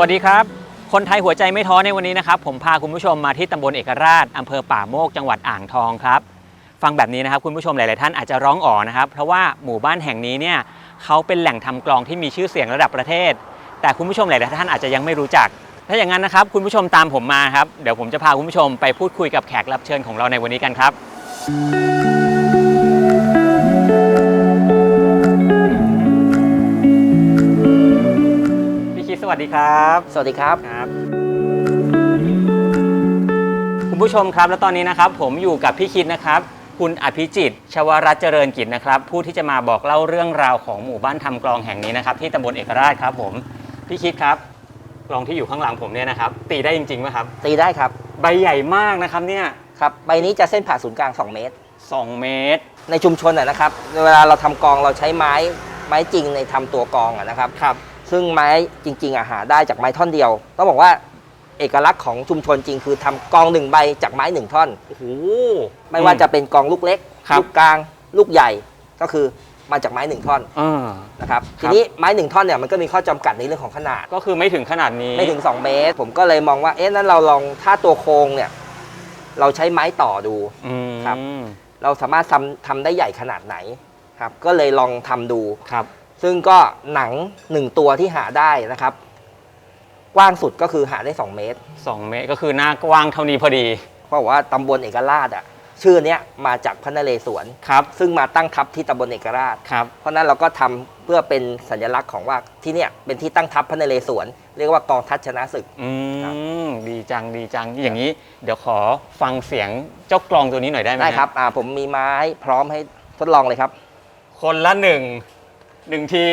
วัสดีครับ คนไทยหัวใจไม่ท้อในวันนี้นะครับ ผมพาคุณผู้ชมมาที่ตำบลเอกราชอำเภอป่าโมกจังหวัดอ่างทองครับ ฟังแบบนี้นะครับคุณผู้ชมหลาย ๆ ท่านอาจจะร้องอ๋อนะครับ เพราะว่าหมู่บ้านแห่งนี้เนี่ยเขาเป็นแหล่งทำกลองที่มีชื่อเสียงระดับประเทศ แต่คุณผู้ชมหลาย ๆ ท่านอาจจะยังไม่รู้จัก ถ้าอย่างนั้นนะครับคุณผู้ชมตามผมมาครับเดี๋ยวผมจะพาคุณผู้ชมไปพูดคุยกับแขกรับเชิญของเราในวันนี้กันครับ สวัสดีครับ สวัสดีครับ ครับ คุณผู้ชมครับ แล้วตอนนี้นะครับ ผมอยู่กับพี่คิดนะครับ คุณอภิจิตรชวรัตน์เจริญกิจนะครับ ผู้ที่จะมาบอกเล่าเรื่องราวของหมู่บ้านทำกลองแห่งนี้นะครับ ที่ตำบลเอกราชครับ ผม พี่คิดครับกลองที่อยู่ข้างหลังผมเนี่ยนะครับ ตีได้จริงๆไหมครับ ตีได้ครับ ใบใหญ่มากนะครับเนี่ย ครับใบนี้จะเส้นผ่าศูนย์กลาง 2 เมตร 2 เมตร ในชุมชนอะนะครับ เวลาเราทำกองเราใช้ไม้ไม้จริงในทำตัวกองอะนะครับ ครับ ซึ่งไม้จริงๆอะหาได้จากไม้ท่อนเดียว ต้องบอกว่าเอกลักษณ์ของชุมชนจริงคือทำกองหนึ่งใบจากไม้หนึ่งท่อน โอ้โห ไม่ว่าจะเป็นกองลูกเล็ก ครับ ลูกกลาง ลูกใหญ่ ก็คือมาจากไม้หนึ่งท่อนอ่า นะครับคทีรับนี้ไม้หนึ่งท่อนเนี่ยมันก็มีข้อจำกัดในเรื่องของขนาด ก็คือไม่ถึงขนาดนี้ ไม่ถึง 2 เมตร ผมก็เลยมองว่า เอ๊ะ นั้นเราลองถ้าตัวโครงเนี่ย เราใช้ไม้ต่อดู อืม ครับ เราสามารถทำทำได้ใหญ่ขนาดไหน ครับ ก็เลยลองทำดู ครับ ซึ่งก็หนังหนึ่งตัวที่หาได้นะครับ กว้างสุดก็คือหาได้ 2 เมตร2 เมตรก็คือหน้ากว้างเท่านี้พอดี เพราะว่าตำบลเอกราชอะชื่อเนี้ยมาจากพระนเรศวรครับ ซึ่งมาตั้งทัพที่ตำบลเอกราชครับ เพราะฉะนั้นเราก็ทำเพื่อเป็นสัญลักษณ์ของว่าที่เนี่ยเป็นที่ตั้งทัพพระนเรศวรเรียกว่ากองทัพชนะศึกอืครับมดีจังดีจังอย่างนี้ เดี๋ยวขอฟังเสียงเจ้ากลองตัวนี้หน่อยได้ไหมได้ฮะครับอ่าผมมีไม้พร้อมให้ทดลองเลยครับ คนละหนึ่ง หนึ่งที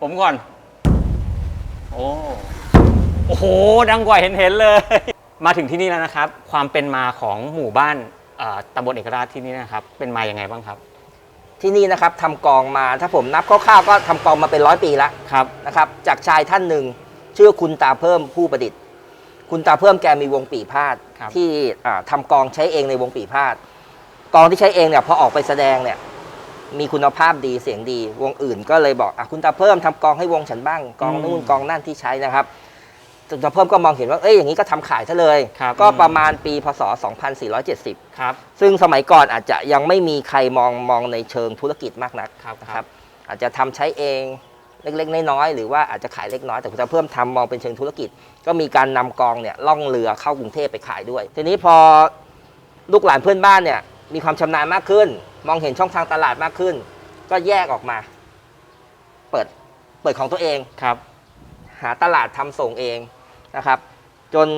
ผมก่อน โอ้โอ้โห ดังกว่าเห็นเห็นๆเลย มาถึงที่นี่แล้วนะครับ ความเป็นมาของหมู่บ้านเอ่อตำบลเอกราชที่นี่นะครับ เป็นมาอย่างไงบ้างครับ ที่นี่นะครับทำกองมาถ้าผมนับคร่าวๆก็ทำกองมาเป็นร้อยปีแล้วครับนะครับ จากชายท่านหนึ่งชื่อคุณตาเพิ่มผู้ประดิษฐ์ คุณตาเพิ่มแกมีวงปีพาดครับที่อ่าทำกองใช้เองในวงปีพาดกองที่ใช้เองเนี่ยพอออกไปแสดงเนี่ย มีคุณภาพดีเสียงดี วงอื่นก็เลยบอกอะคุณตาเพิ่มทำกองให้วงฉันบ้างกองนู่นกองนั่นที่ใช้นะครับคุณตาเพิ่มก็มองเห็นว่าเอ้ยอย่างนี้ก็ทำขายซะเลยครับก็ประมาณปีพศ 2470 ครับ ซึ่งสมัยก่อนอาจจะยังไม่มีใครมองมองในเชิงธุรกิจมากนักครับนะครับอาจจะทำใช้เองเล็กๆน้อยๆหรือว่าอาจจะขายเล็กน้อยแต่คุณจะเพิ่มทำมองเป็นเชิงธุรกิจ ก็มีการนำกองเนี่ยล่องเรือเข้ากรุงเทพไปขายด้วย ทีนี้พอลูกหลานเพื่อนบ้านเนี่ยมีความชำนาญมากขึ้น มองเห็นช่องทางตลาดมากขึ้น ก็แยกออกมา เปิดเปิดของตัวเองครับ หาตลาดทำส่งเองนะครับ จน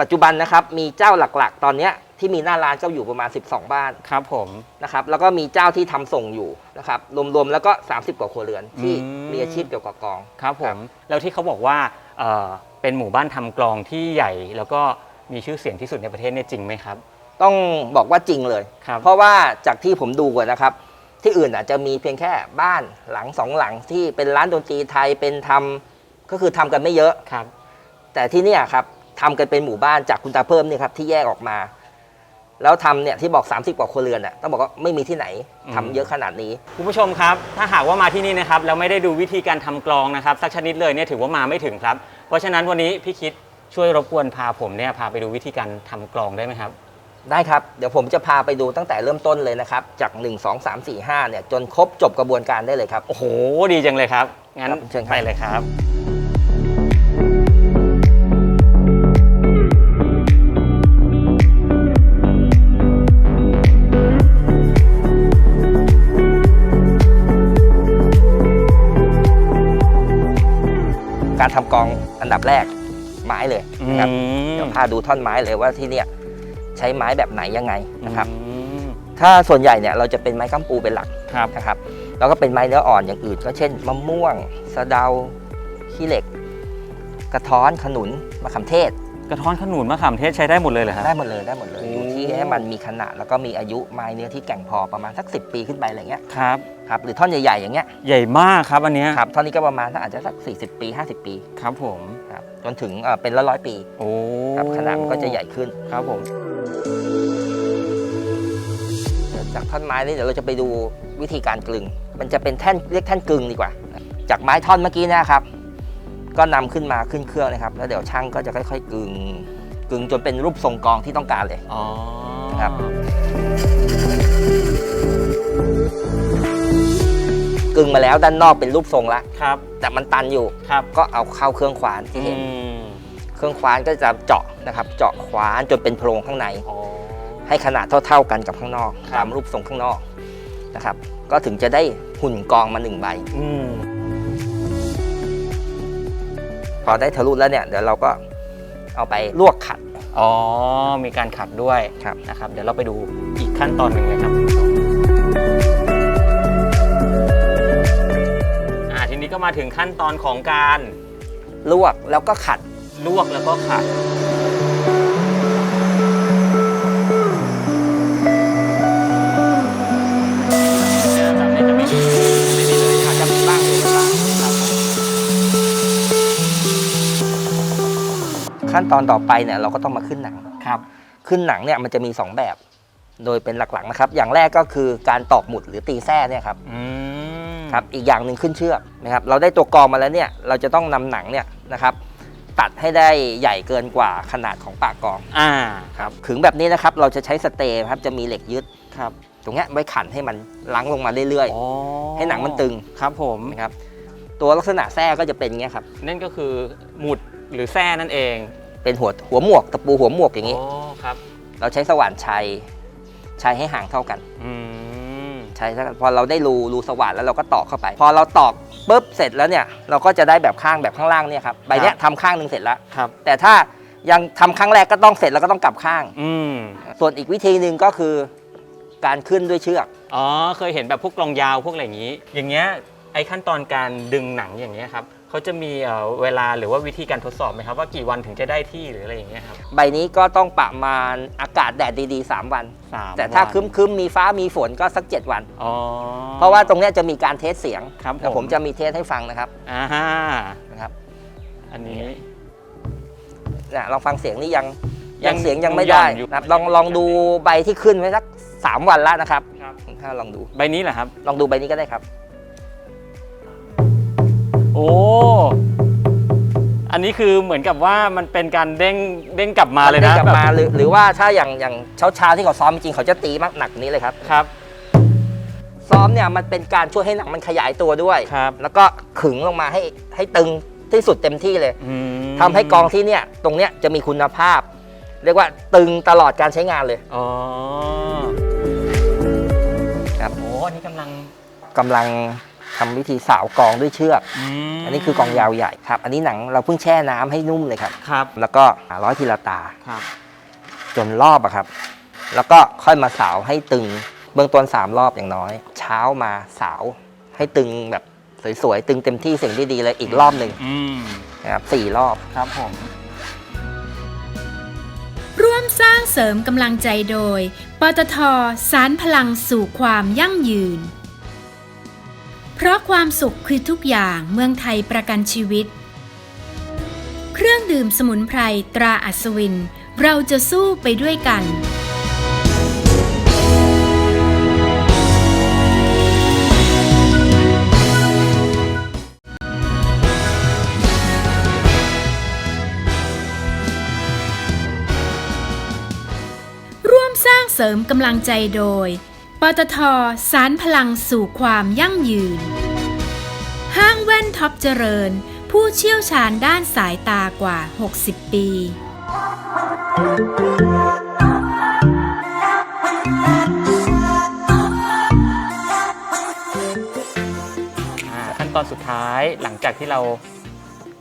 ปัจจุบันนะครับ มีเจ้าหลักๆ ตอนเนี้ยที่มีหน้าร้านก็อยู่ประมาณ 12 บ้านครับผมนะครับ แล้วก็มีเจ้าที่ทำส่งอยู่นะครับ รวมๆแล้วก็ 30 กว่าครัวเรือนที่อืมมีอาชีพเกี่ยวกับกองครับผมแล้วที่เขาบอกว่าเอ่อเป็นหมู่บ้านทำกลองที่ใหญ่ แล้วก็มีชื่อเสียงที่สุดในประเทศเนี่ยจริงไหมครับ ต้องบอกว่าจริงเลย ครับเพราะว่าจากที่ผมดูอะนะครับ ที่อื่นอาจจะมีเพียงแค่บ้านหลังสองหลังที่เป็นร้านดนตรีไทยเป็นทำก็คือทำกันไม่เยอะ ครับ แต่ที่เนี่ยครับทำกันเป็นหมู่บ้านจากคุณตาเพิ่มเนี่ยครับที่แยกออกมา แล้วทำเนี่ยที่บอก 30กว่าครัวเรือนอะต้องบอกว่าไม่มีที่ไหนทำเยอะขนาดนี้ คุณผู้ชมครับ ถ้าหากว่ามาที่นี่นะครับแล้วไม่ได้ดูวิธีการทำกลองนะครับสักชนิดเลยเนี่ยถือว่ามาไม่ถึงครับ เพราะฉะนั้นวันนี้พี่คิดช่วยรบกวนพาผมเนี่ยพาไปดูวิธีการทำกลองได้ไหมครับ ได้ครับ เดี๋ยวผมจะพาไปดูตั้งแต่เริ่มต้นเลยนะครับ จาก 1 2 3 4 5 เนี่ย จนครบจบกระบวนการได้เลยครับ โอ้โห ดีจังเลยครับ งั้นครับเชิญครับ ไปเลยครับ การทำกองอันดับแรกไม้เลยนะครับ อืม เดี๋ยวพาดูท่อนไม้เลยว่าที่เนี่ย ใช้ไม้แบบไหนยังไงนะครับอืมถ้าส่วนใหญ่เนี่ยเราจะเป็นไม้ค้ำปูเป็นหลักครับนะครับ แล้วก็เป็นไม้เนื้ออ่อนอย่างอื่น ก็เช่นมะม่วง สะเดาขี้เหล็ก กระท้อนขนุนมะขามเทศ กระท้อนขนุนมะขามเทศใช้ได้หมดเลยเหรอครับได้หมดเลยได้หมดเลยโอ้อยู่ที่ให้มันมีขนาดแล้วก็มีอายุไม้เนื้อที่แก่งพอประมาณสัก 10 ปีขึ้นไปอะไรเงี้ยครับครับหรือท่อนใหญ่ๆอย่างเงี้ยใหญ่มากครับอันเนี้ยครับท่อนนี้ก็ประมาณถ้าอาจจะสัก 40 ปี 50 ปีครับผมครับ จนถึงเอ่อเป็นละร้อยปีโอ้ครับขนาดมันก็จะใหญ่ขึ้นครับผมเดี๋ยวจากท่อนไม้นี่เดี๋ยวเราจะไปดูวิธีการกลึง มันจะเป็นแท่นเรียกแท่นกลึงดีกว่า จากไม้ท่อนเมื่อกี้นะครับ ก็ก็นำขึ้นมาขึ้นเครื่องนะครับ แล้วเดี๋ยวช่างก็จะค่อยๆกึงกึงจนเป็นรูปทรงกลองที่ต้องการเลยอ๋อครับ กึงมาแล้วด้านนอกเป็นรูปทรงละครับ แต่มันตันอยู่ครับก็เอาเข้าเครื่องขวานที่เห็นอืมเครื่องขวานก็จะเจาะนะครับ เจาะขวานจนเป็นโพรงข้างในอ๋อให้ขนาดเท่า ๆกันกับข้างนอกครับตามรูปทรงข้างนอกนะครับ ก็ถึงจะได้หุ่นกองมาหนึ่งใบอืมพอได้ทะลุแล้วเนี่ยเดี๋ยวเราก็เอาไปลวกขัด อ๋อ มีการขัดด้วยครับนะครับ เดี๋ยวเราไปดูอีกขั้นตอนหนึ่งเลยครับ ก็มาถึงขั้นตอนของการลวกแล้วก็ขัด ลวกแล้วก็ขัด แบบนี้จะไม่มีไม่มีเลยอาจจะมีบ้างเลยบ้างครับขั้นตอนต่อไปเนี่ยเราก็ต้องมาขึ้นหนัง ครับ ขึ้นหนังเนี่ยมันจะมี 2 แบบ โดยเป็นหลักๆนะครับ อย่างแรกก็คือการตอกหมุดหรือตีแส้เนี่ยครับ อืม ครับอีกอย่างหนึ่งขึ้นเชือกนะครับเราได้ตัวกรองมาแล้วเนี่ยเราจะต้องนำหนังเนี่ยนะครับตัดให้ได้ใหญ่เกินกว่าขนาดของปากกรองอ่าครับขึงแบบนี้นะครับเราจะใช้สเตย์ครับจะมีเหล็กยึดครับตรงเนี้ยไว้ขันให้มันลังลงมาเรื่อยอ๋อๆให้หนังมันตึงครับผมนะครับตัวลักษณะแส้ก็จะเป็นอย่างเงี้ยครับนั่นก็คือหมุดหรือแส้นั่นเอง เป็นหัวหัวหมวกตะปูหัวหมวกอย่างนี้อ๋อครับเราใช้สว่านชัยชัยให้ห่างเท่ากันอืม ใช่แล้วพอเราได้รูรูสว่านแล้วเราก็ตอกเข้าไป พอเราตอกปุ๊บเสร็จแล้วเนี่ยเราก็จะได้แบบข้างแบบข้างล่างเนี่ยครับใบเนี้ยทำข้างหนึ่งเสร็จแล้ว ครับ แต่ถ้ายังทำครั้งแรกก็ต้องเสร็จแล้วก็ต้องกลับข้าง อืม ส่วนอีกวิธีหนึ่งก็คือการขึ้นด้วยเชือก อ๋อ เคยเห็นแบบพวกกลองยาวพวกอะไรอย่างนี้ อย่างเงี้ย ไอ้ขั้นตอนการดึงหนังอย่างเงี้ยครับ เขาจะมีเอ่อเวลาหรือว่าวิธีการทดสอบไหมครับว่ากี่วันถึงจะได้ที่หรืออะไรอย่างเงี้ยครับ ใบนี้ก็ต้องประมาณอากาศแดดดีๆ 3 วันสามแต่ถ้าวันคึมๆมีฟ้ามีฝนก็สัก 7 วันอ๋อเพราะว่าตรงเนี้ยจะมีการเทสเสียงครับเดี๋ยวผมจะมีเทสให้ฟังนะครับอ่าฮะนะครับอันนี้เนี่ยลองฟังเสียงนี่ยังยัยังงเสียงยังไม่หย่ได้อนอยู่นะครับลองลองดูใบที่ขึ้นไว้สักสามวันแล้วนะครับครับถ้าลองดูใบนี้เหรอครับ ลองดูใบนี้ก็ได้ครับ โอ้ อันนี้คือเหมือนกับว่ามันเป็นการเด้งเด้งกลับมาเลยด้นะกลับแบบมาหรือหรือว่าถ้าอย่างอย่างเช้าเช้าๆที่เขาซ้อมจริงๆเขาจะตีมากหนักกว่านี้เลยครับครับ ซ้อมเนี่ยมันเป็นการช่วยให้หนังมันขยายตัวด้วยครับแล้วก็ขึงลงมาให้ให้ตึงที่สุดเต็มที่เลยอืมทำให้กองที่เนี่ยตรงเนี้ยจะมีคุณภาพ เรียกว่าตึงตลอดการใช้งานเลยอ๋อครับโอ้อันนี้กำลังกำลัง ทำวิธีสาวกองด้วยเชือกมอันนี้คือกองยาวใหญ่ครับ อันนี้หนังเราเพิ่งแช่น้ำให้นุ่มเลยครับ ครับ แล้วก็ร้อยทีละตาครับจนรอบอะครับ แล้วก็ค่อยมาสาวให้ตึง เบื้องต้น3รอบอย่างน้อย เช้ามาสาวให้ตึงแบบสวยๆ ตึงเต็มที่เสียงดีๆเลยอีกรอบหนึ่งอืมนะครับสี่รอบครับผมร่วมสร้างเสริมกำลังใจโดย ปตทสารพลังสู่ความยั่งยืน เพราะความสุขคือทุกอย่างเมืองไทยประกันชีวิต เครื่องดื่มสมุนไพรตราอัศวิน เราจะสู้ไปด้วยกันร่วมสร้างเสริมกำลังใจโดย ปตทสารพลังสู่ความยั่งยืน ห้างแว่นท็อปเจริญ ผู้เชี่ยวชาญด้านสายตากว่า 60 ปี อ่าขั้นตอนสุดท้ายหลังจากที่เรา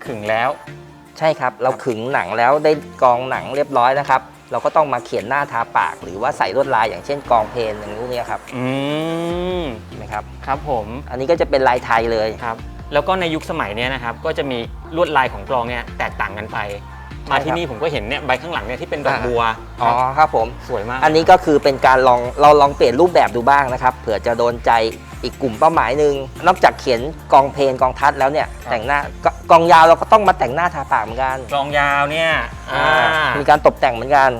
ขึงแล้ว ใช่ครับ เราขึงหนังแล้วได้กองหนังเรียบร้อยนะครับ เราก็ต้องมาเขียนหน้าทาปาก หรือว่าใส่ลวดลายอย่างเช่นกองเพลนอย่างนี้ยครับอืมเห็นไหมครับครับผม อันนี้ก็จะเป็นลายไทยเลยครับ แล้วก็ในยุคสมัยเนี้ยนะครับ ก็จะมีลวดลายของกลองเนี่ยแตกต่างกันไป มาที่นี่ผมก็เห็นเนี่ยใบข้างหลังเนี่ยที่เป็นดอกอ่าบัวอ๋อครับผม สวยมาก อันนี้ก็คือเป็นการลองเราลองเปลี่ยนรูปแบบดูบ้างนะครับเผื่อจะโดนใจ อีกกลุ่มเป้าหมายหนึ่งนอกจากเขียนกองเพลงกองทัดแล้วเนี่ยแต่งหน้ากกองยาวเราก็ต้องมาแต่งหน้าทาปากเหมือนกันกลองยาวเนี่ยอ่ามีการตกแต่งเหมือนกัน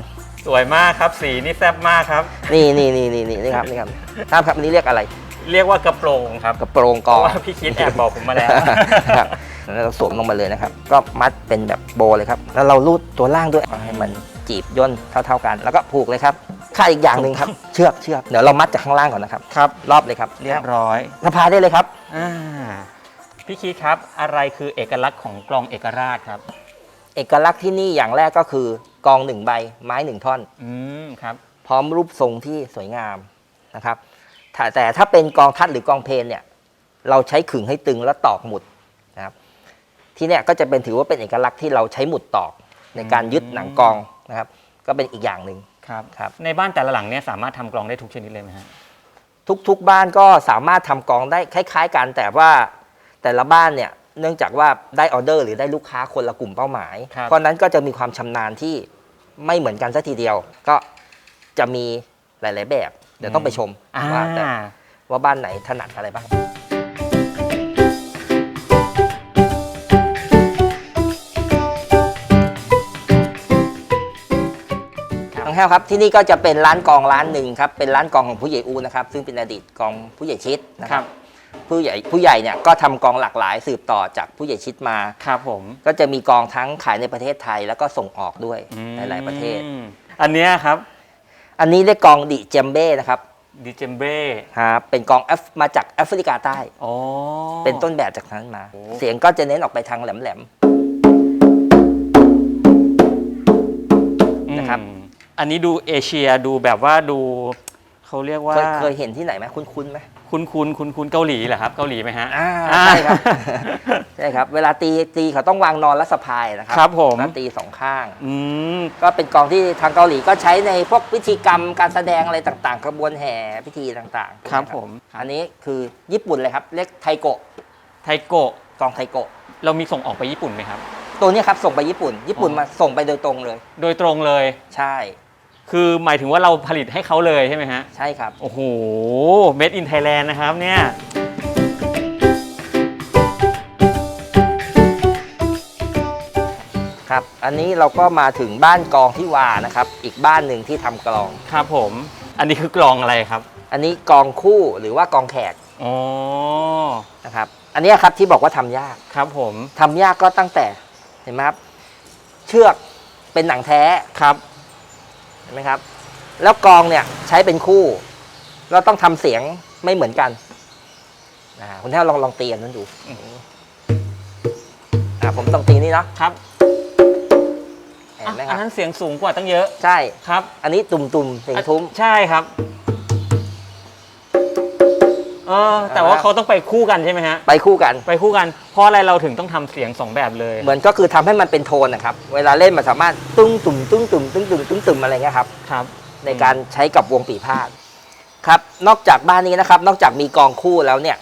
สวยมากครับสีนี่แซ่บมากครับ นี่นี่นี่นี่นี่นี่ครับนี่ครับท่านครับอันนี้เรียกอะไร เรียกว่ากระโปรงครับกระโปรงเพกอราะงว่าพี่คิดแอบบอกผมมาแล้ว ครับ แล้วเราสวมลงมาเลยนะครับ ก็มัดเป็นแบบโบเลยครับ แล้วเราลูดตัวล่างด้วยให้มันจีบย่นเท่า ๆกัน แล้วก็ผูกเลยครับค่าดอีกอย่างหนึ่งครับ เชือกเชือกเดี๋ยวเรามัดจากข้างล่างก่อนนะครับครับ รอบเลยครับเรียบร้อยสะพายได้เลยครับอ่าพี่คิดครับอะไรคือเอกลักษณ์ของกลองเอกราชครับ เอกลักษณ์ที่นี่อย่างแรกก็คือกองหนึ่งใบไม้หนึ่งท่อน อืมครับ พร้อมรูปทรงที่สวยงามนะครับถ้าแต่ถ้าเป็นกองทัดหรือกองเพลนเนี่ย เราใช้ขึงให้ตึงแล้วตอกหมุดนะครับ ที่เนี่ยก็จะเป็นถือว่าเป็นเอกลักษณ์ที่เราใช้หมุดตอกในการยึดหนังกองนะครับ ก็เป็นอีกอย่างหนึ่งครับครับในบ้านแต่ละหลังเนี่ยสามารถทำกลองได้ทุกชนิดเลยไหมฮะทุกๆบ้านก็สามารถทำกองได้คล้าย ๆ กันแต่ว่าแต่ละบ้านเนี่ยเนื่องจากว่าได้ออเดอร์ หรือได้ลูกค้าคนละกลุ่มเป้าหมายครับเพราะฉะนั้นก็จะมีความชำนาญที่ไม่เหมือนกันสัทีเดียว ก็จะมีหลาย ๆ แบบ เดี๋ยวต้องไปชมอ่าว่าแต่ว่าบ้านไหนถนัดอะไรบ้าง น้องแห้วครับที่นี่ก็จะเป็นร้านกองร้านหนึ่งครับเป็นร้านกองของผู้ใหญ่อูนะครับซึ่งเป็นอดีตกองผู้ใหญ่ชิดนะคครัรับ บผู้ใหญ่ผู้ใหญ่เนี่ยก็ทำกองหลากหลายสืบต่อจากผู้ใหญ่ชิดมา ครับผมก็จะมีกองทั้งขายในประเทศไทยแล้วก็ส่งออกด้วยอืมหลายๆประเทศอันเนี้ยครับอันนี้เรียกกองดิเจมเบ้นะครับดิเจมเบ้ครับเป็นกองแอฟมาจากแอฟริกาใต้ อ๋อ เป็นต้นแบบจากนั้นมา โอ้ เสียงก็จะเน้นออกไปทางแหลม นะครับ อืม อันนี้ดูเอเชียดูแบบว่าดูเขาเรียกๆว่า เคยเคยเห็นที่ไหนไหมคุ้นๆไหมคุณคุณคุณคุณเกาหลีเหรอครับ เกาหลีไหมฮะอ่าใช่ครับ ใช่ครับ เวลาตีตีเขาต้องวางนอนและสะพายนะครัครับผมแล้วตีสองข้าง อืม ก็เป็นกองที่ทางเกาหลีก็ใช้ในพวกพิธีกรรมการแสดงอะไรต่างๆขบวนแห่พิธีต่างๆครับนะผม อันนี้คือญี่ปุ่นเลยครับเรียกไทโกะไทโกะกองไทโกะ เรามีส่งออกไปญี่ปุ่นไหมครับ ตัวเนี้ยครับส่งไปญี่ปุ่น ญี่ปุ่นอ๋อ มาส่งไปโดยตรงเลย โดยตรงเลย ใช่ คือหมายถึงว่าเราผลิตให้เขาเลยใช่ไหมฮะ ใช่ครับ โอ้โห made in Thailand นะครับเนี่ย ครับ อันนี้เราก็มาถึงบ้านกองที่วานะครับ อีกบ้านหนึ่งที่ทำกลอง ครับผม อันนี้คือกลองอะไรครับ อันนี้กองคู่หรือว่ากองแขกอ๋อ นะครับ อันเนี้ยครับที่บอกว่าทำยากครับผม ทำยากก็ตั้งแต่เห็นไหมครับ เชือกเป็นหนังแท้ ครับเห็นไหมครับ แล้วกองเนี่ยใช้เป็นคู่ เราต้องทำเสียงไม่เหมือนกันอ่าคุณแท้ลองลองตีอันนั้นดูอ่าผมต้องตีนี่เนาะครับเห็นไหมคอัรันบนั้นเสียงสูงกว่าตั้งเยอะ ใช่ครับ อันนี้ตุ่มตุ่มๆเสียงทุ้มใช่ครับ เออแต่ว่าอ่าเขาต้องไปคู่กันใช่ไหมฮะ ไปคู่กัน ไปคู่กัน เพราะอะไรเราถึงต้องทำเสียงสองแบบเลย เหมือนก็คือทำให้มันเป็นโทนนะครับ เวลาเล่นมันสามารถตุ้งตุ่มตุ้งตุ่มตุ้งตุ่มตุ้งตุ่มอะไรเงี้ยครับ ครับ ในการใช้กับวงปีพาดครับ นอกจากบ้านนี้นะครับ นอกจากมีกองคู่แล้วเนี่ย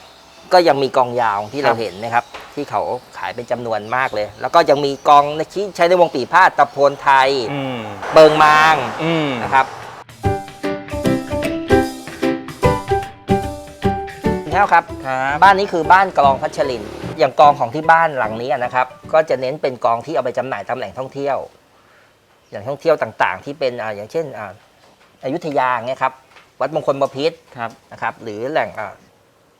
ก็ยังมีกองยาวที่เราครับ เห็นนะครับ ที่เขาขายเป็นจำนวนมากเลย แล้วก็ยังมีกองที่ใช้ในวงปีพาดตะโพนไทย อืม เบิงมางอืม นะครับ แท้วครับ ครับบ้านนี้คือบ้านกลองพัชรินทร์อย่างกองของที่บ้านหลังนี้นะครับ ก็จะเน้นเป็นกองที่เอาไปจำหน่ายตามแหล่งท่องเที่ยว อย่างท่องเที่ยวต่างๆ ที่เป็นอ่าอย่างเช่นอ่าอยุธยาเงี้ยครับ วัดมงคลบพิตรครับ นะครับ หรือแหล่งอ่า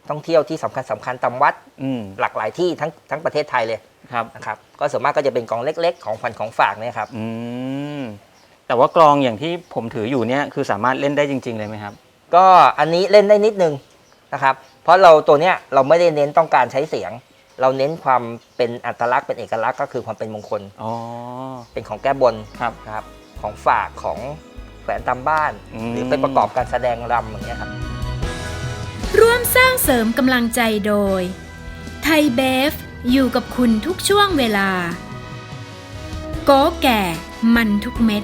ท่องเที่ยวที่สำคัญสำคัญตามวัดอืมหลากหลายที่ทั้งทั้งประเทศไทยเลยครับ นะครับ ก็ส่วนมากก็จะเป็นกองเล็ก ๆ ของขวัญของฝากเนี่ยครับ อืมแต่ว่ากลองอย่างที่ผมถืออยู่เนี่ยคือสามารถเล่นได้จริง ๆ เลยไหมครับ ก็อันนี้เล่นได้นิดนึงนะครับ เพราะเราตัวเนี้ยเราไม่ได้เน้นต้องการใช้เสียง เราเน้นความเป็นอัตลักษณ์เป็นเอกลักษณ์ก็คือความเป็นมงคล อ๋อ เป็นของแก้บนครับนะครับ ของฝากของแขวนตามบ้าน อืม หรือไปประกอบการแสดงรำอย่างเงี้ยครับ ร่วมสร้างเสริมกำลังใจโดย ไทยเบฟ อยู่กับคุณทุกช่วงเวลา โกแก่มันทุกเม็ด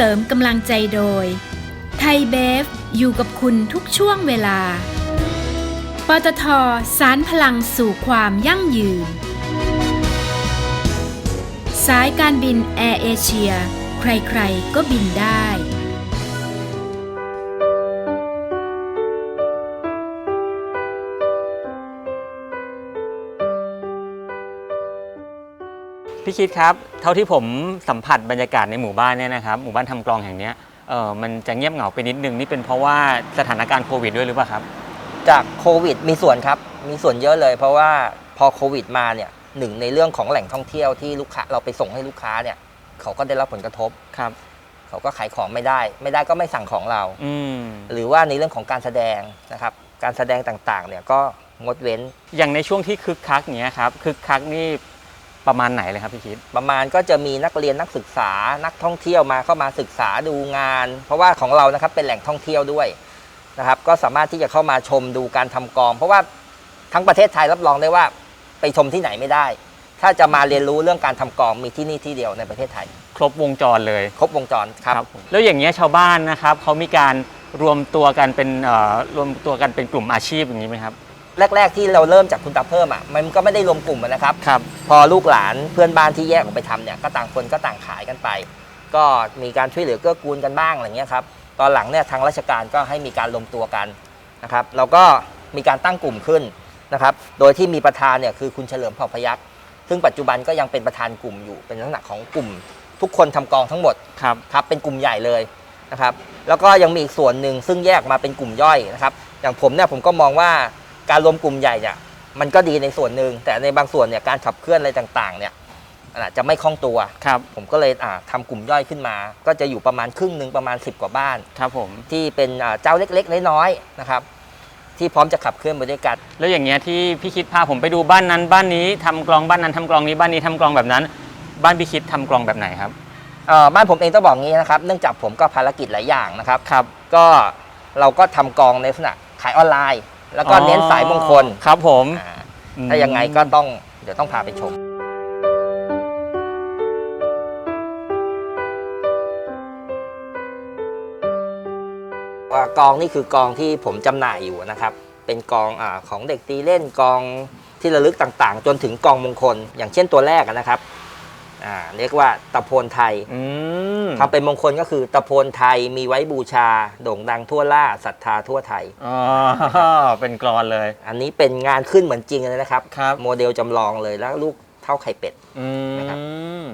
เสริมกำลังใจโดย ไทยเบฟ อยู่กับคุณทุกช่วงเวลา ปตทสารพลังสู่ความยั่งยืน สายการบินแอร์เอเชีย ใครๆ ก็บินได้ พี่คิดครับ เท่าที่ผมสัมผัสบรรยากาศในหมู่บ้านเนี่ยนะครับหมู่บ้านทำกลองแห่งเนี้ยเออมันจะเงียบเหงาไปนิดนึงนี่เป็นเพราะว่าสถานการณ์โควิดด้วยหรือเปล่าครับ จากโควิดมีส่วนครับ มีส่วนเยอะเลย เพราะว่าพอโควิดมาเนี่ยหนึ่งในเรื่องของแหล่งท่องเที่ยวที่ลูกค้าเราไปส่งให้ลูกค้าเนี่ย เขาก็ได้รับผลกระทบ ครับ เขาก็ขายของไม่ได้ ไม่ได้ก็ไม่สั่งของเรา อืม หรือว่าในเรื่องของการแสดงนะครับ การแสดงต่างๆ เนี่ยก็งดเว้น อย่างในช่วงที่คึกคักอย่างเงี้ยครับคึกคักนี่ ประมาณไหนเลยครับพี่คิด ประมาณก็จะมีนักเรียนนักศึกษานักท่องเที่ยวมาเข้ามาศึกษาดูงาน เพราะว่าของเรานะครับเป็นแหล่งท่องเที่ยวด้วยนะครับก็สามารถที่จะเข้ามาชมดูการทำกลอง เพราะว่าทั้งประเทศไทยรับรองได้ว่าไปชมที่ไหนไม่ได้ ถ้าจะมาเรียนรู้เรื่องการทำกลองมีที่นี่ที่เดียวในประเทศไทย ครบวงจรเลย ครบวงจรครับผมแล้วอย่างเงี้ยชาวบ้านนะครับเขามีการรวมตัวกันเป็นเอ่อรวมตัวกันเป็นกลุ่มอาชีพอย่างนี้ไหมครับ แรก ๆ ที่เราเริ่มจากคุณตาเพิ่มอะมันก็ไม่ได้รวมกลุ่มอะนะครับ ครับ พอลูกหลานเพื่อนบ้านที่แยกออกไปทำเนี่ยก็ต่างคนก็ต่างขายกันไป ก็มีการช่วยเหลือเกื้อกูลกันบ้างอะไรเงี้ยครับตอนหลังเนี่ยทางราชการก็ให้มีการรวมตัวกันนะครับเราก็มีการตั้งกลุ่มขึ้นนะครับโดยที่มีประธานเนี่ยคือคุณเฉลิมเผ่าพยัคฆ์ซึ่งปัจจุบันก็ยังเป็นประธานกลุ่มอยู่เป็นลักษณะของกลุ่ม ทุกคนทำกองทั้งหมด ครับ ครับเป็นกลุ่มใหญ่เลยนะครับแล้วก็ยังมีอีกส่วนหนึ่งซึ่งแยกมาเป็นกลุ่มย่อยนะครับอย่างผมเนี่ยผมก็มองว่า การรวมกลุ่มใหญ่เนี่ยมันก็ดีในส่วนหนึ่งแต่ในบางส่วนเนี่ยการขับเคลื่อนอะไรต่างๆเนี่ยอาจจะไม่คล่องตัวครับผมก็เลยอ่าทำกลุ่มย่อยขึ้นมา ก็จะอยู่ประมาณครึ่งหนึ่งประมาณ 10 กว่าบ้านครับผมที่เป็นอ่าเจ้าเล็กๆน้อยๆนะครับ ที่พร้อมจะขับเคลื่อนไปด้วยกันแล้วอย่างเงี้ยที่พี่คิดพาผมไปดูบ้านนั้น บ้านนี้ทำกลองบ้านนั้นทำกลองนี้บ้านนี้ทำกลองแบบนั้น บ้านพี่คิดทำกลองแบบไหนครับเอ่อบ้านผมเองต้องบอกงี้นะครับเนื่องจากผมก็ภารกิจหลายอย่างนะครับครับ ก็เราก็ทำกองในลักษณะขายออนไลน์ แล้วก็เน้นสายมงคลครับผมอ่าถ้ายังไงก็ต้องเดี๋ยวต้องพาไปชมว่ากองนี่คือกองที่ผมจำหน่ายอยู่นะครับ เป็นกองอาของเด็กตีเล่นกองที่ระลึกต่างๆ จนถึงกองมงคล อย่างเช่นตัวแรกอะนะครับ อ่าเรียกว่าตะโพนไทยอืมทำเป็นมงคลก็คือตะโพนไทยมีไว้บูชา โด่งดังทั่วล่าศรัทธาทั่วไทย อ๋อเป็นกรอนเลย อันนี้เป็นงานขึ้นเหมือนจริงเลยนะครับ ครับ โมเดลจำลองเลยแล้วลูกเท่าไข่เป็ด อืนะครับ ม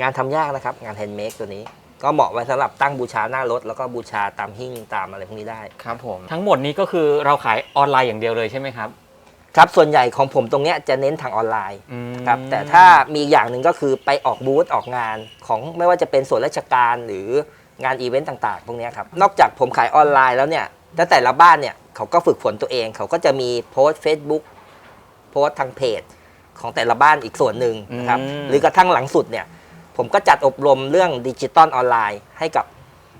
งานทำยากนะครับ งานแฮนด์เมดตัวนี้ ก็เหมาะไว้สำหรับตั้งบูชาหน้ารถ แล้วก็บูชาตามหิ้งตามอะไรพวกนี้ได้ ครับผม ทั้งหมดนี้ก็คือเราขายออนไลน์อย่างเดียวเลยใช่ไหมครับ ครับส่วนใหญ่ของผมตรงเนี้ยจะเน้นทางออนไลน์อืมครับแต่ถ้ามีอีกอย่างหนึ่งก็คือไปออกบูธออกงานของไม่ว่าจะเป็นส่วนราชการหรืองานอีเวนต์ต่างๆ พวกเนี้ยครับนอกจากผมขายออนไลน์แล้วเนี่ยแต่แต่ละบ้านเนี่ยเขาก็ฝึกฝนตัวเอง เขาก็จะมีโพสต์ Facebook โพสต์ทางเพจของแต่ละบ้านอีกส่วนหนึ่งนะครับอืมหรือกระทั่งหลังสุดเนี่ยผมก็จัดอบรมเรื่องดิจิตอลออนไลน์ ให้กับ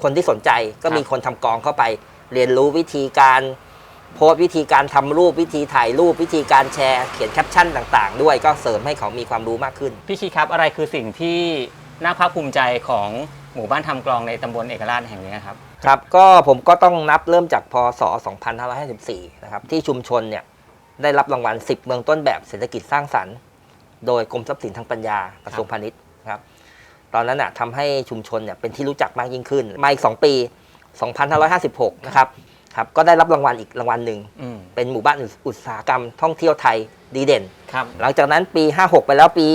คนที่สนใจก็มีคนทำกองเข้าไป เรียนรู้วิธีการ โพสต์วิธีการทำรูปวิธีถ่ายรูปวิธีการแชร์ เขียนแคปชั่นต่างๆ ด้วยก็เสริมให้เขามีความรู้มากขึ้น พี่คิดครับอะไรคือสิ่งที่น่าภาคภูมิใจของหมู่บ้านทำกลองในตำบลเอกราชแห่งนี้ครับครับก็ผมก็ต้องนับเริ่มจากพศ 2554 นะครับที่ชุมชนเนี่ยได้รับรางวัล 10 เมืองต้นแบบเศรษฐกิจสร้างสรรค์ โดยกรมทรัพย์สินทางปัญญากระทรวงพาณิชย์นะครับตอนนั้นน่ะทำให้ชุมชนเนี่ยเป็นที่รู้จักมากยิ่งขึ้นมาอีก 2 ปี 2556 นะครับ ครับก็ได้รับรางวัลอีกรางวัลหนึ่ง อืม เป็นหมู่บ้านอุตสาหกรรมท่องเที่ยวไทยดีเด่น ครับ หลังจากนั้นปี 56 ไปแล้วปี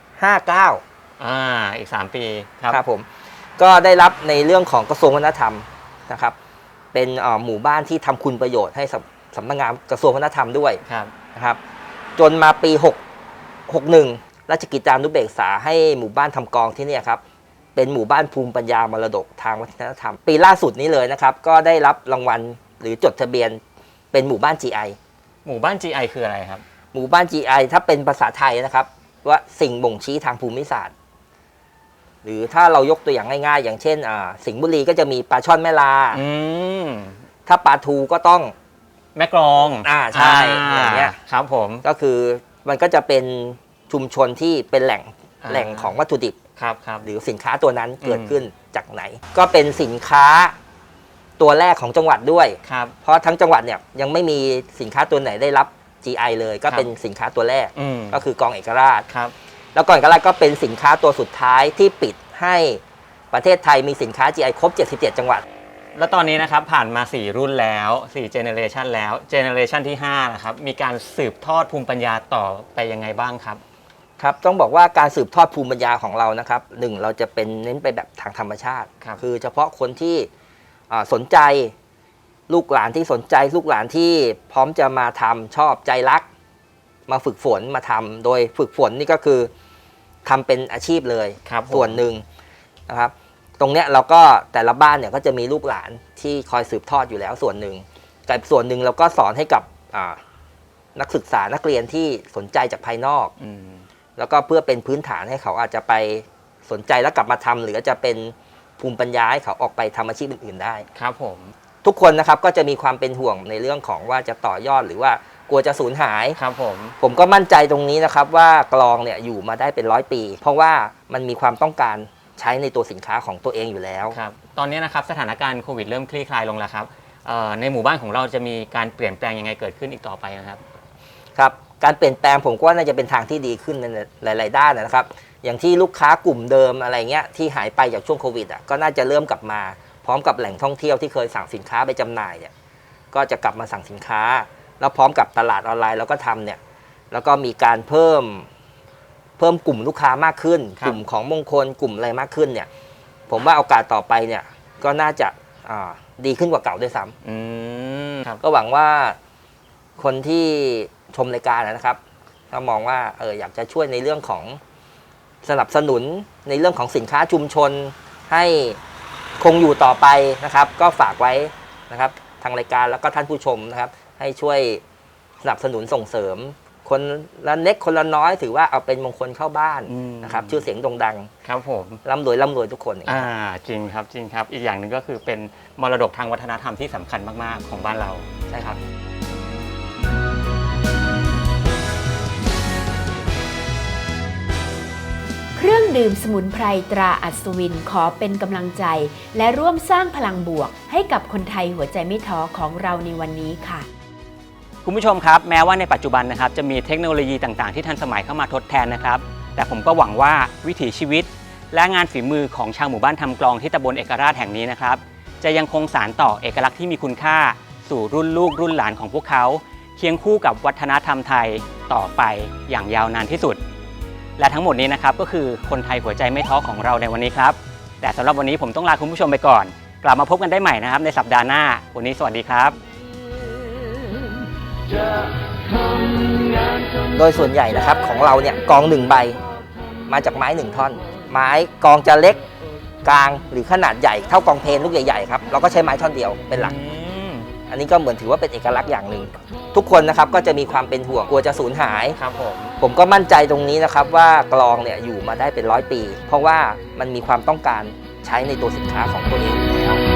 59 อ่า อีก 3 ปีครับ ครับผม ก็ได้รับในเรื่องของกระทรวงวัฒนธรรมนะครับ เป็นเอ่อหมู่บ้านที่ทำคุณประโยชน์ให้สำสำนักงานกระทรวงวัฒนธรรมด้วยครับ นะครับ จนมาปี 6 61 ราชกิจจานุเบกษาให้หมู่บ้านทำกองที่เนี่ยครับ เป็นหมู่บ้านภูมิปัญญามรดกทางวัฒนธรรม ปีล่าสุดนี้เลยนะครับ ก็ได้รับรางวัลหรือจดทะเบียนเป็นหมู่บ้าน GI หมู่บ้าน GI คืออะไรครับ หมู่บ้าน GI ถ้าเป็นภาษาไทยนะครับ ว่าสิ่งบ่งชี้ทางภูมิศาสตร์ หรือถ้าเรายกตัวอย่างง่ายๆ อย่างเช่นอ่าสิงห์บุรีก็จะมีปลาช่อนแม่ลาอืมถ้าปลาทูก็ต้องแม่กลองอ่าใช่อ่าอย่างเงี้ยครับผมก็คือมันก็จะเป็นชุมชนที่เป็นแหล่งอ่าแหล่งของวัตถุดิบ ครับครับ หรือสินค้าตัวนั้นเกิดอืมขึ้นจากไหน ก็เป็นสินค้าตัวแรกของจังหวัดด้วย ครับ เพราะทั้งจังหวัดเนี่ยยังไม่มีสินค้าตัวไหนได้รับ GI เลย ก็ครับเป็นสินค้าตัวแรกอืมก็คือกองเอกราช ครับ แล้วก่อนก็แรกก็เป็นสินค้าตัวสุดท้ายที่ปิดให้ประเทศไทยมีสินค้า GI ครบ 77 จังหวัด แล้วตอนนี้นะครับผ่านมา 4 รุ่นแล้ว4เจเนเรชันแล้วเจเนเรชันที่5นะครับมีการสืบทอดภูมิปัญญาต่อไปยังไงบ้างครับ ครับต้องบอกว่าการสืบทอดภูมิปัญญาของเรานะครับหนึ่งเราจะเป็นเน้นไปแบบทางธรรมชาติครับอเฉพาะคนที่อ่าสนใจลูกหลานที่สนใจลูกหลานที่พร้อมจะมาทำชอบใจรัก มาฝึกฝนมาทำโดยฝึกฝนนี่ก็คือทำเป็นอาชีพเลยครับผมส่วนหนึ่งนะครับ ตรงเนี้ยเราก็แต่ละบ้านเนี่ยก็จะมีลูกหลานที่คอยสืบทอดอยู่แล้วส่วนหนึ่งกับส่วนหนึ่งเราก็สอนให้กับอ่านักศึกษานักเรียนที่สนใจจากภายนอกอืม แล้วก็เพื่อเป็นพื้นฐานให้เขาอาจจะไปสนใจแล้วกลับมาทำหรือจะเป็นภูมิปัญญาให้เขาออกไปทำอาชีพอื่นๆได้ครับผมทุกคนนะครับก็จะมีความเป็นห่วงในเรื่องของว่าจะต่อยอดหรือว่ากลัวจะสูญหายครับผมผมก็มั่นใจตรงนี้นะครับว่ากลองเนี่ยอยู่มาได้เป็นร้อยปี เพราะว่ามันมีความต้องการใช้ในตัวสินค้าของตัวเองอยู่แล้วครับตอนนี้นะครับสถานการณ์โควิดเริ่มคลี่คลายลงแล้วครับเอ่อในหมู่บ้านของเราจะมีการเปลี่ยนแปลงยังไงเกิดขึ้นอีกต่อไปนะครับ ครับการเปลี่ยนแปลงผมก็ว่าน่าจะเป็นทางที่ดีขึ้นในหลาย ๆ ด้านนะครับ อย่างที่ลูกค้ากลุ่มเดิมอะไรเงี้ยที่หายไปจากช่วงโควิดอะก็น่าจะเริ่มกลับมา พร้อมกับแหล่งท่องเที่ยวที่เคยสั่งสินค้าไปจำหน่ายเนี่ยก็จะกลับมาสั่งสินค้า แล้วพร้อมกับตลาดออนไลน์เราก็ทำเนี่ยแล้วก็มีการเพิ่มเพิ่มกลุ่มลูกค้ามากขึ้นครับกลุ่มของมงคลกลุ่มอะไรมากขึ้นเนี่ยผมว่าโอกาสต่อไปเนี่ยก็น่าจะอ่าดีขึ้นกว่าเก่าด้วยซ้ำอืมครับก็หวังว่าคนที่ ชมรายการนะครับถ้ามองว่าเอออยากจะช่วยในเรื่องของสนับสนุนในเรื่องของสินค้าชุมชนให้คงอยู่ต่อไปนะครับ ก็ฝากไว้นะครับ ทางรายการแล้วก็ท่านผู้ชมนะครับ ให้ช่วยสนับสนุนส่งเสริม คนละเล็กคนละน้อยถือว่าเอาเป็นมงคลเข้าบ้านอืม นะครับชื่อเสียงโด่งดังครับผมร่ำรวยร่ำรวยทุกคนอย่างเงี้อ่ายจริงครับจริงครับ อีกอย่างหนึ่งก็คือเป็นมรดกทางวัฒนธรรมที่สำคัญมาก ๆ ของบ้านเรา ใช่ครับ เครื่องดื่มสมุนไพรตราอัศวินขอเป็นกำลังใจ และร่วมสร้างพลังบวก ให้กับคนไทยหัวใจไม่ท้อของเราในวันนี้ค่ะ คุณผู้ชมครับ แม้ว่าในปัจจุบันนะครับจะมีเทคโนโลยีต่างๆ ที่ทันสมัยเข้ามาทดแทนนะครับ แต่ผมก็หวังว่าวิถีชีวิต และงานฝีมือของชาวหมู่บ้านทำกลองที่ตำบลเอกราชแห่งนี้นะครับ จะยังคงสานต่อเอกลักษณ์ที่มีคุณค่า สู่รุ่นลูกรุ่นหลานของพวกเขา เคียงคู่กับวัฒนธรรมไทยต่อไปอย่างยาวนานที่สุด และทั้งหมดนี้นะครับก็คือคนไทยหัวใจไม่ท้อของเราในวันนี้ครับ แต่สำหรับวันนี้ผมต้องลาคุณผู้ชมไปก่อน กลับมาพบกันได้ใหม่นะครับในสัปดาห์หน้า วันนี้สวัสดีครับ โดยส่วนใหญ่นะครับของเราเนี่ยกองหนึ่งใบ มาจากไม้หนึ่งท่อน ไม้กองจะเล็กกลางหรือขนาดใหญ่เท่ากองเพลนลูกใหญ่ๆครับเราก็ใช้ไม้ท่อนเดียวเป็นหลัก อันนี้ก็เหมือนถือว่าเป็นเอกลักษณ์อย่างหนึ่ง ทุกคนนะครับก็จะมีความเป็นห่วงกลัวจะสูญหาย ครับผม ผมก็มั่นใจตรงนี้นะครับว่ากลองเนี่ยอยู่มาได้เป็นร้อยปี เพราะว่ามันมีความต้องการใช้ในตัวสินค้าของตัวเองอยู่แล้ว